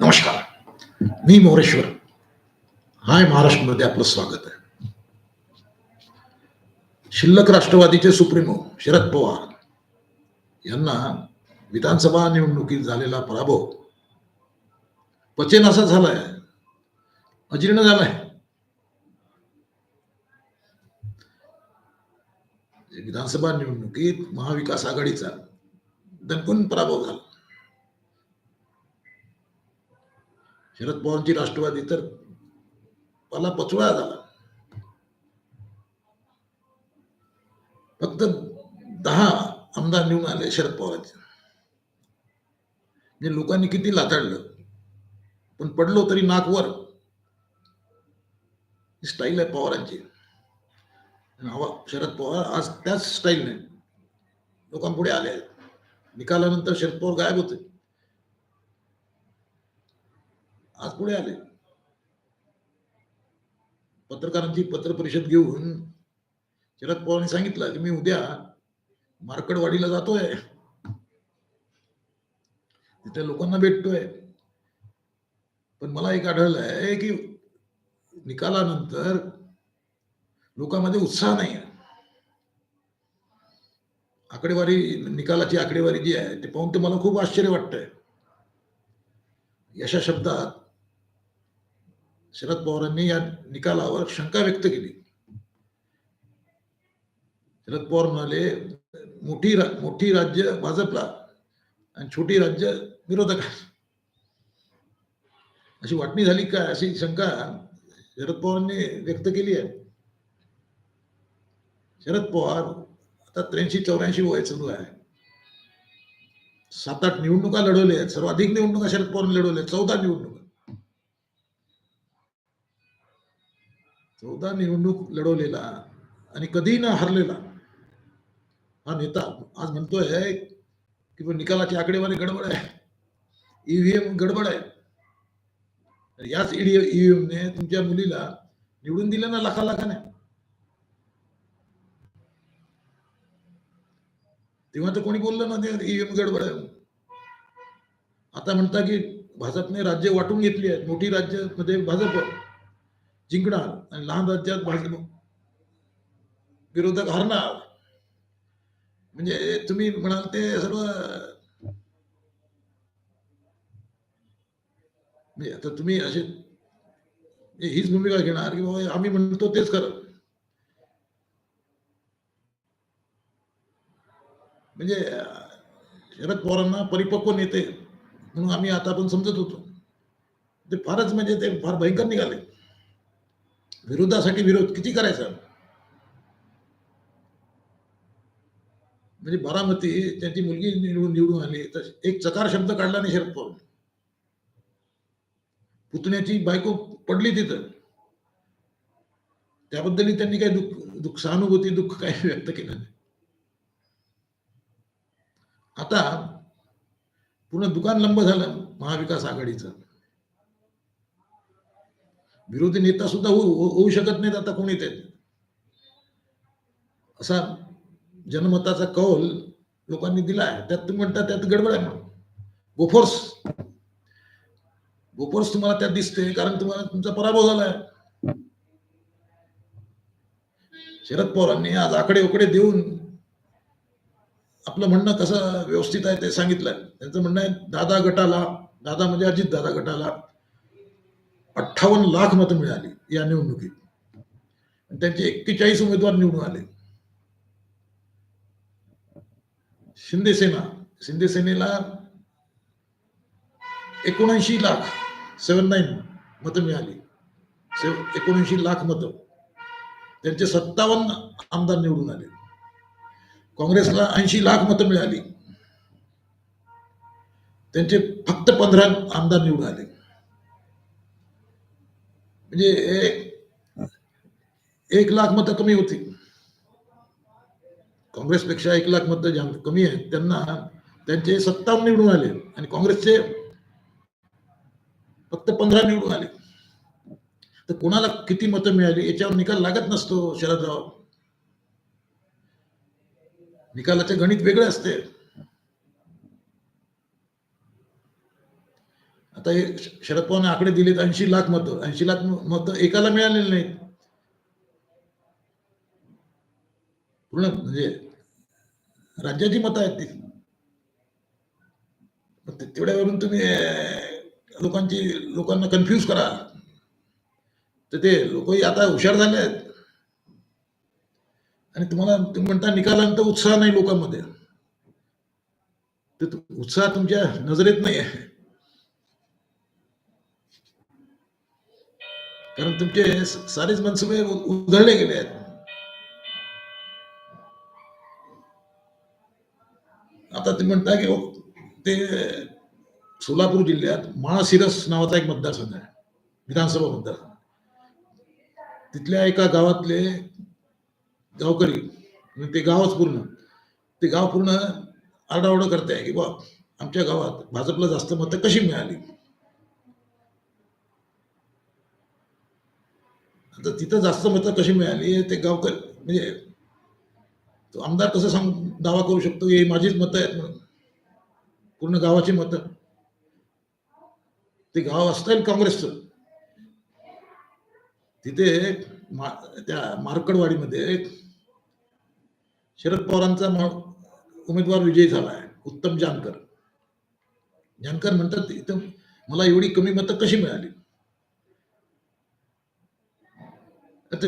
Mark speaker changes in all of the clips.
Speaker 1: नमस्कार. मी मोरेश्वर. हाय महाराष्ट्रमध्ये आपलं स्वागत आहे. शिल्लक राष्ट्रवादीचे सुप्रीमो शरद पवार यांना विधानसभा निवडणुकीत झालेला पराभव पचेन असा झालाय. अजीर्ण झालाय. विधानसभा निवडणुकीत महाविकास आघाडीचा दणकून पराभव झाला. शरद पवारांची राष्ट्रवादी तर मला पचवळा झाला. फक्त दहा आमदार निवडून आले शरद पवारांचे म्हणजे लोकांनी किती लाताडलं पण पडलो तरी नाकवर ही स्टाईल आहे पवारांची. हवा शरद पवार आज त्याच स्टाईलने लोकांपुढे आले आहेत. निकालानंतर शरद पवार गायब होते. आज पुढे आले. पत्रकारांची पत्र परिषद घेऊन शरद पवारांनी सांगितलं की मी उद्या मार्कडवाडीला जातोय. तिथे लोकांना भेटतोय. पण मला एक आढळलं आहे की निकालानंतर लोकांमध्ये उत्साह नाही आहे आकडेवारी निकालाची आकडेवारी जी आहे ते पाहून ते मला खूप आश्चर्य वाटतंय. यशा शब्दात शरद पवारांनी या निकालावर शंका व्यक्त केली. शरद पवार म्हणाले मोठी रा- मोठी राज्य भाजपला आणि छोटी राज्य विरोधक अशी वाटणी झाली काय? अशी शंका शरद पवारांनी व्यक्त केली आहे. शरद पवार आता त्र्याऐंशी चौऱ्याऐंशी वय चालू आहे. सात आठ निवडणुका लढवल्या आहेत. सर्वाधिक निवडणुका शरद पवारांनी लढवल्या आहेत. चौदा निवडणुका. चौदा निवडणूक लढवलेला आणि कधीही न हरलेला हा नेता आज म्हणतोय की पण निकालाची आकडेवारी गडबड आहे. ईव्हीएम गडबड आहे. तर याच ईव्हीएमने तुमच्या मुलीला निवडून दिलं ना लाखा लाखाने? तेव्हा तर कोणी बोललं ना ते ईव्हीएम गडबड आहे. आता म्हणता की भाजपने राज्य वाटून घेतली आहेत मोठी राज्यमध्ये भाजप. जिंकणार आणि लहान राज्यात भाजप विरोधक हरणार. म्हणजे तुम्ही म्हणाल ते सर्व म्हणजे आता तुम्ही असे हीच भूमिका घेणार की बाबा आम्ही म्हणतो तेच कर म्हणजे शरद पवारांना परिपक्व नेते म्हणून आम्ही आता पण समजत होतो. ते फारच म्हणजे ते फार भयंकर निघाले. विरोधासाठी विरोध किती करायचा? म्हणजे बारामती त्यांची मुलगी निवडून निवडून आली तर एक चकार शब्द काढला नाही शरद पवार. पुतण्याची बायको पडली तिथं. त्याबद्दलही त्यांनी काही दुःख दुःख सहानुभूती दुःख काही व्यक्त केलं नाही. आता पूर्ण दुकान लंब झालं महाविकास आघाडीचं. विरोधी नेता सुद्धा होऊ होऊ- शकत नाहीत आता कोणी ते. असा जनमताचा कौल लोकांनी दिला आहे. त्यात तुम्ही म्हणता त्यात गडबड आहे म्हणून. बोफोर्स बोफोर्स तुम्हाला त्यात दिसते कारण तुम्हाला तुमचा पराभव झालाय. शरद पवारांनी आज आकडे उकडे देऊन आपलं म्हणणं कसं व्यवस्थित आहे ते सांगितलंय. त्यांचं म्हणणं आहे दादा गटाला दादा म्हणजे अजित दादा गटाला अठ्ठावन्न लाख मतं मिळाली या निवडणुकीत. त्यांचे एक्केचाळीस उमेदवार निवडून आले. शिंदे सेना. शिंदे सेनेला एकोणऐंशी लाख सेवन नाईन मतं मिळाली. एकोणऐंशी लाख मतं. त्यांचे सत्तावन्न आमदार निवडून आले. काँग्रेसला ऐंशी लाख मतं मिळाली. त्यांचे फक्त पंधरा आमदार निवडून आले. म्हणजे एक लाख मतं कमी होती. काँग्रेसपेक्षा एक लाख मतं ज्या कमी आहेत. त्यांना त्यांचे सत्तावन्न निवडून आले आणि काँग्रेसचे फक्त पंधरा निवडून आले. तर कोणाला किती मतं मिळाली याच्यावर निकाल लागत नसतो शरदराव. निकालाचे गणित वेगळे असते. आता हे शरद पवार आकडे दिलेत ऐंशी लाख मत ऐंशी लाख मत एकाला मिळालेले नाहीत. पूर्ण म्हणजे राज्याची मतं आहेत ती. तेवढ्यावरून तुम्ही लोकांची लोकांना कन्फ्यूज करा. तर ते लोकही आता हुशार झाले आहेत. आणि तुम्हाला तुम्ही म्हणता निकालानंतर उत्साह नाही लोकांमध्ये. तर उत्साह तुमच्या नजरेत नाही आहे कारण तुमचे सारेच मनसुबे उधळले गेले आहेत. आता तुम्ही म्हणता की हो, ते सोलापूर जिल्ह्यात माळशिरस नावाचा एक मतदारसंघ आहे विधानसभा मतदारसंघ. तिथल्या एका गावातले गावकरी ते गावच पूर्ण ते गाव पूर्ण आरडाओरडा करते आहे की बा आमच्या गावात भाजपला जास्त मतं कशी मिळाली? तर तिथं जास्त मतं कशी मिळाली ते गावकर म्हणजे तो आमदार कसं सांग दावा करू शकतो हे माझीच मतं आहेत म्हणून. पूर्ण गावाची मतं. ते गाव असता येईल काँग्रेसचं. तिथे मा- त्या मार्कडवाडीमध्ये शरद पवारांचा उमेदवार विजयी झाला आहे उत्तम जानकर. जानकर म्हणतात इथं मला एवढी कमी मतं कशी मिळाली? आता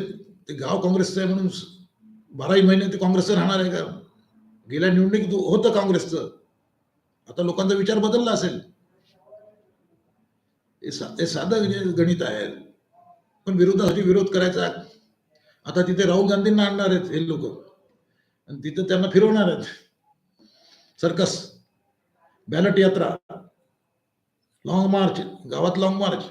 Speaker 1: ते गाव काँग्रेसचं आहे म्हणून बाराही महिने ते काँग्रेसचं राहणार आहे का? गेल्या निवडणुकीत होतं काँग्रेसचं. आता लोकांचा विचार बदलला असेल. हे सा- साधं गणित आहे. पण विरोधासाठी विरोध करायचा. आता तिथे राहुल गांधींना आणणार आहेत हे लोक. आणि तिथं त्यांना फिरवणार आहेत. सर्कस. बॅलट यात्रा. लॉंग मार्च गावात लॉंग मार्च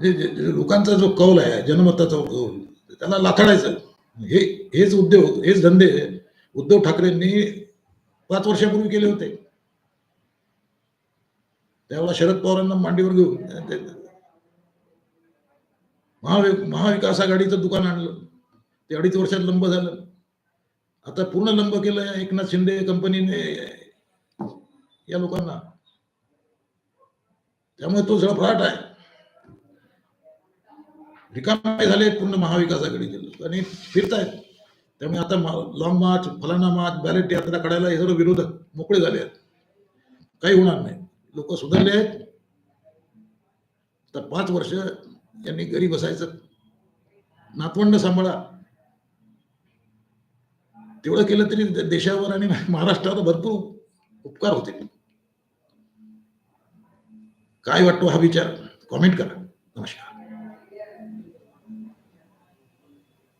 Speaker 1: म्हणजे लोकांचा जो कौल आहे जनमताचा कौल त्याला लाथाडायचं हे हेच उद्योग हेच धंदे उद्धव ठाकरेंनी पाच वर्षापूर्वी केले होते. त्यावेळेला शरद पवारांना मांडीवर घेऊन महावि महाविकास आघाडीचं दुकान आणलं. ते अडीच वर्षात लंब झालं. आता पूर्ण लंब केलं एकनाथ शिंदे कंपनीने या लोकांना. त्यामुळे तो झळफळाट आहे. रिकामे झाले पूर्ण महाविकास आघाडीचे लोक आणि फिरतायत. त्यामुळे आता लॉंग मार्च फलाना मार्च बॅलेट यात्रा काढायला हे सर्व विरोधक मोकळे झाले आहेत. काही होणार नाही. लोक सुधारले आहेत. तर पाच वर्ष यांनी घरी बसायचं. नातवंड सांभाळा. तेवढं केलं तरी देशावर आणि महाराष्ट्रावर भरपूर उपकार होते काय वाटतो हा विचार? कॉमेंट करा. नमस्कार.